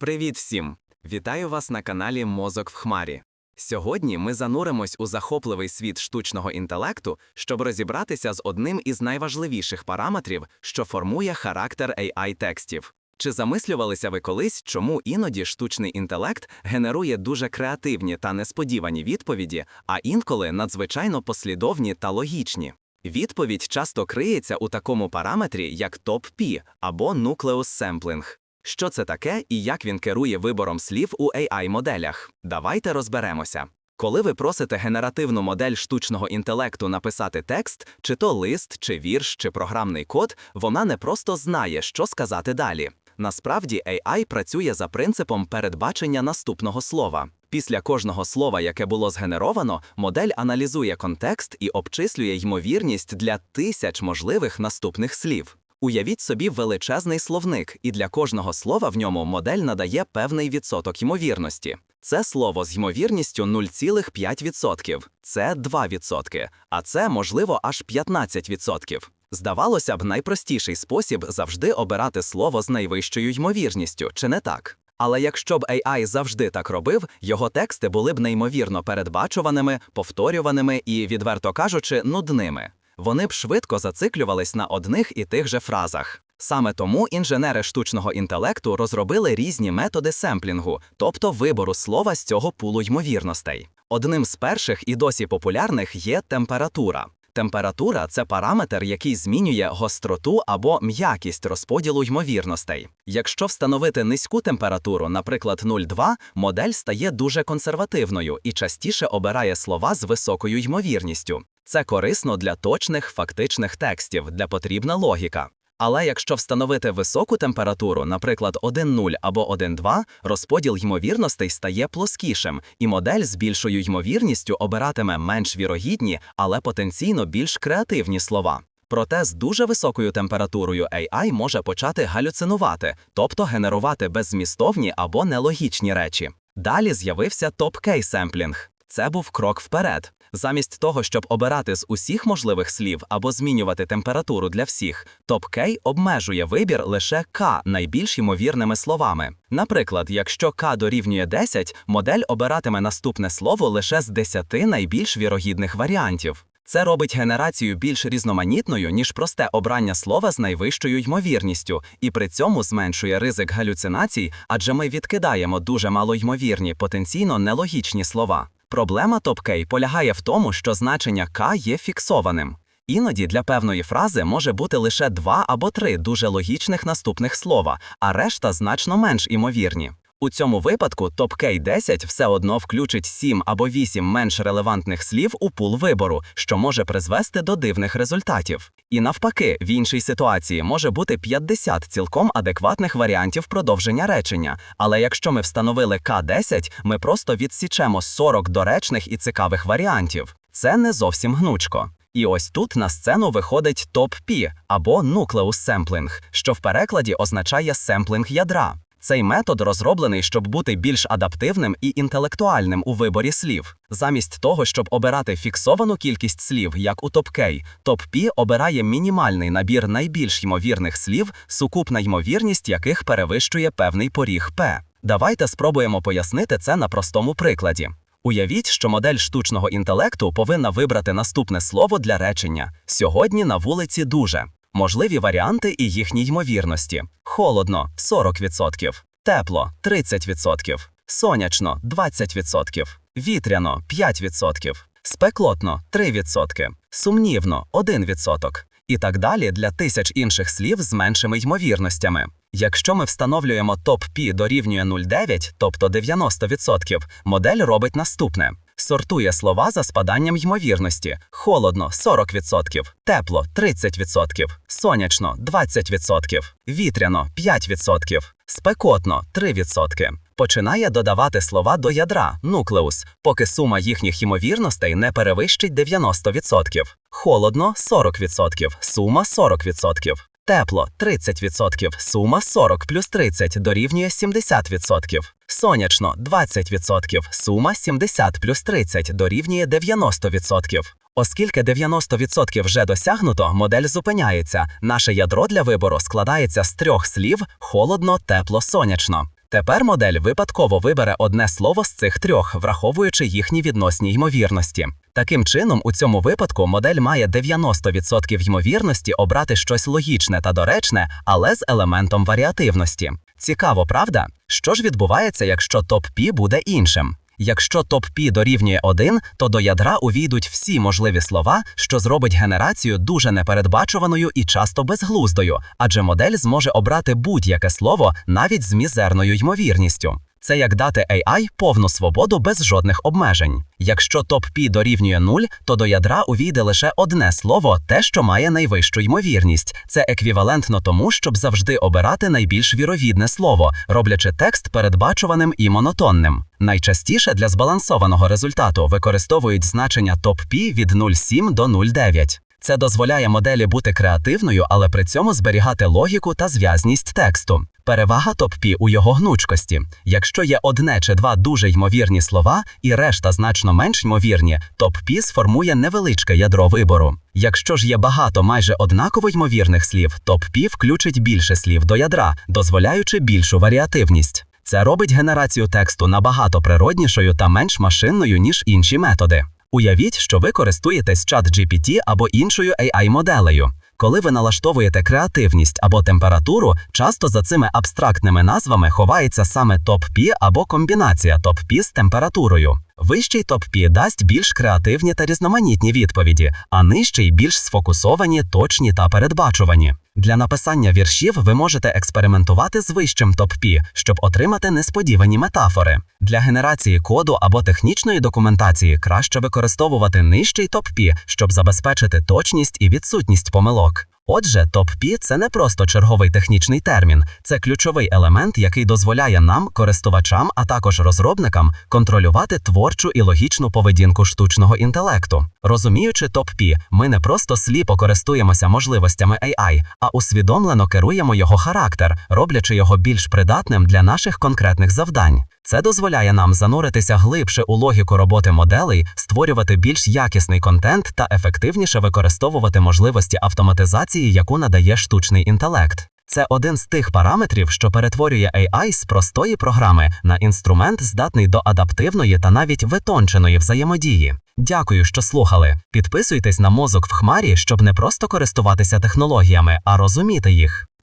Привіт всім! Вітаю вас на каналі Мозок в Хмарі. Сьогодні ми зануримось у захопливий світ штучного інтелекту, щоб розібратися з одним із найважливіших параметрів, що формує характер AI текстів. Чи замислювалися ви колись, чому іноді штучний інтелект генерує дуже креативні та несподівані відповіді, а інколи надзвичайно послідовні та логічні? Відповідь часто криється у такому параметрі, як топ-P або Nucleus Sampling. Що це таке і як він керує вибором слів у AI-моделях? Давайте розберемося. Коли ви просите генеративну модель штучного інтелекту написати текст, чи то лист, чи вірш, чи програмний код, вона не просто знає, що сказати далі. Насправді AI працює за принципом передбачення наступного слова. Після кожного слова, яке було згенеровано, модель аналізує контекст і обчислює ймовірність для тисяч можливих наступних слів. Уявіть собі величезний словник, і для кожного слова в ньому модель надає певний відсоток ймовірності. Це слово з ймовірністю 0,5%, це 2%, а це, можливо, аж 15%. Здавалося б, найпростіший спосіб завжди обирати слово з найвищою ймовірністю, чи не так? Але якщо б AI завжди так робив, його тексти були б неймовірно передбачуваними, повторюваними і, відверто кажучи, нудними. Вони б швидко зациклювались на одних і тих же фразах. Саме тому інженери штучного інтелекту розробили різні методи семплінгу, тобто вибору слова з цього пулу ймовірностей. Одним з перших і досі популярних є температура. Температура це параметр, який змінює гостроту або м'якість розподілу ймовірностей. Якщо встановити низьку температуру, наприклад, 0,2, модель стає дуже консервативною і частіше обирає слова з високою ймовірністю. Це корисно для точних фактичних текстів, де потрібна логіка. Але якщо встановити високу температуру, наприклад, 1,0 або 1,2, розподіл ймовірностей стає плоскішим, і модель з більшою ймовірністю обиратиме менш вірогідні, але потенційно більш креативні слова. Проте з дуже високою температурою AI може почати галюцинувати, тобто генерувати беззмістовні або нелогічні речі. Далі з'явився топ-кей семплінг. Це був крок вперед. Замість того, щоб обирати з усіх можливих слів або змінювати температуру для всіх, топ-кей обмежує вибір лише К найбільш ймовірними словами. Наприклад, якщо К дорівнює 10, модель обиратиме наступне слово лише з 10 найбільш вірогідних варіантів. Це робить генерацію більш різноманітною, ніж просте обрання слова з найвищою ймовірністю, і при цьому зменшує ризик галюцинацій, адже ми відкидаємо дуже малоймовірні, потенційно нелогічні слова. Проблема топкей полягає в тому, що значення К є фіксованим. Іноді для певної фрази може бути лише два або три дуже логічних наступних слова, а решта значно менш імовірні. У цьому випадку TopK 10 все одно включить 7 або 8 менш релевантних слів у пул вибору, що може призвести до дивних результатів. І навпаки, в іншій ситуації може бути 50 цілком адекватних варіантів продовження речення. Але якщо ми встановили К10, ми просто відсічемо 40 доречних і цікавих варіантів. Це не зовсім гнучко. І ось тут на сцену виходить топ-P або Nucleus Sampling, що в перекладі означає семплинг ядра. Цей метод розроблений, щоб бути більш адаптивним і інтелектуальним у виборі слів. Замість того, щоб обирати фіксовану кількість слів, як у TopK, TopP обирає мінімальний набір найбільш ймовірних слів, сукупна ймовірність яких перевищує певний поріг P. Давайте спробуємо пояснити це на простому прикладі. Уявіть, що модель штучного інтелекту повинна вибрати наступне слово для речення сьогодні на вулиці дуже. Можливі варіанти і їхні ймовірності: холодно 40%, тепло 30%, сонячно 20%, вітряно 5%, спеклотно 3%, сумнівно 1%. І так далі для тисяч інших слів з меншими ймовірностями. Якщо ми встановлюємо топ-P дорівнює 0,9, тобто 90%, модель робить наступне: сортує слова за спаданням ймовірності: холодно 40%, тепло 30%, сонячно 20%, вітряно 5%, спекотно 3%. Починає додавати слова до ядра нуклеус, поки сума їхніх ймовірностей не перевищить 90%. Холодно 40%, сума 40%. Тепло 30%, сума 40 плюс 30 дорівнює 70%. Сонячно 20%, сума 70 плюс 30 дорівнює 90%. Оскільки 90% вже досягнуто, модель зупиняється. Наше ядро для вибору складається з трьох слів холодно, тепло, сонячно. Тепер модель випадково вибере одне слово з цих трьох, враховуючи їхні відносні ймовірності. Таким чином, у цьому випадку модель має 90% ймовірності обрати щось логічне та доречне, але з елементом варіативності. Цікаво, правда? Що ж відбувається, якщо топ-пі буде іншим? Якщо топ-пі дорівнює 1, то до ядра увійдуть всі можливі слова, що зробить генерацію дуже непередбачуваною і часто безглуздою, адже модель зможе обрати будь-яке слово навіть з мізерною ймовірністю. Це як дати AI повну свободу без жодних обмежень. Якщо топ-пі дорівнює 0, то до ядра увійде лише одне слово, те, що має найвищу ймовірність. Це еквівалентно тому, щоб завжди обирати найбільш віровідне слово, роблячи текст передбачуваним і монотонним. Найчастіше для збалансованого результату використовують значення топ-пі від 0,7 до 0,9. Це дозволяє моделі бути креативною, але при цьому зберігати логіку та зв'язність тексту. Перевага топ-пі у його гнучкості. Якщо є одне чи два дуже ймовірні слова, і решта значно менш ймовірні, топ-пі сформує невеличке ядро вибору. Якщо ж є багато майже однаково ймовірних слів, топ-пі включить більше слів до ядра, дозволяючи більшу варіативність. Це робить генерацію тексту набагато природнішою та менш машинною, ніж інші методи. Уявіть, що ви користуєтесь чат-GPT або іншою AI-моделею. Коли ви налаштовуєте креативність або температуру, часто за цими абстрактними назвами ховається саме топ-пі або комбінація топ-пі з температурою. Вищий топ-пі дасть більш креативні та різноманітні відповіді, а нижчий більш сфокусовані, точні та передбачувані. Для написання віршів ви можете експериментувати з вищим топ-пі, щоб отримати несподівані метафори. Для генерації коду або технічної документації краще використовувати нижчий топ-пі, щоб забезпечити точність і відсутність помилок. Отже, топ-пі – це не просто черговий технічний термін, це ключовий елемент, який дозволяє нам, користувачам, а також розробникам, контролювати творчу і логічну поведінку штучного інтелекту. Розуміючи топ-пі, ми не просто сліпо користуємося можливостями AI, а усвідомлено керуємо його характер, роблячи його більш придатним для наших конкретних завдань. Це дозволяє нам зануритися глибше у логіку роботи моделей, створювати більш якісний контент та ефективніше використовувати можливості автоматизації, яку надає штучний інтелект. Це один з тих параметрів, що перетворює AI з простої програми на інструмент, здатний до адаптивної та навіть витонченої взаємодії. Дякую, що слухали. Підписуйтесь на мозок в хмарі, щоб не просто користуватися технологіями, а розуміти їх.